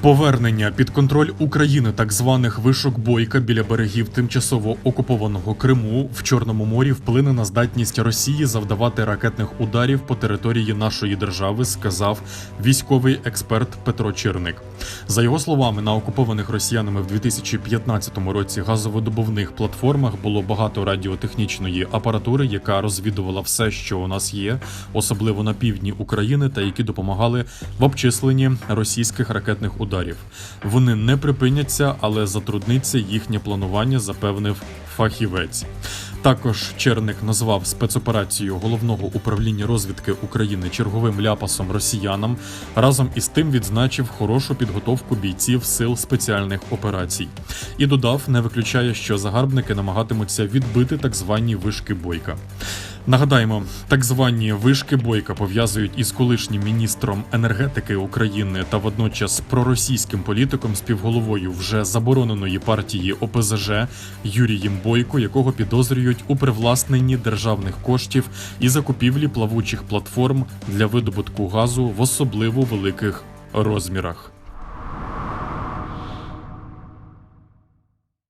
Повернення під контроль України так званих вишок бойка біля берегів тимчасово окупованого Криму в Чорному морі вплине на здатність Росії завдавати ракетних ударів по території нашої держави, сказав військовий експерт Петро Черник. За його словами, на окупованих росіянами в 2015 році газовидобувних платформах було багато радіотехнічної апаратури, яка розвідувала все, що у нас є, особливо на півдні України, та які допомагали в обчисленні російських ракетних ударів. Вони не припиняться, але затрудниться їхнє планування, запевнив фахівець. Також Черник назвав спецоперацію головного управління розвідки України черговим ляпасом росіянам. Разом із тим відзначив хорошу підготовку бійців сил спеціальних операцій і додав, не виключає, що загарбники намагатимуться відбити так звані вишки бойка. Нагадаємо, так звані вишки бойка пов'язують із колишнім міністром енергетики України та водночас проросійським політиком співголовою вже забороненої партії ОПЗЖ Юрієм Бойко, якого підозрюють у привласненні державних коштів і закупівлі плавучих платформ для видобутку газу в особливо великих розмірах.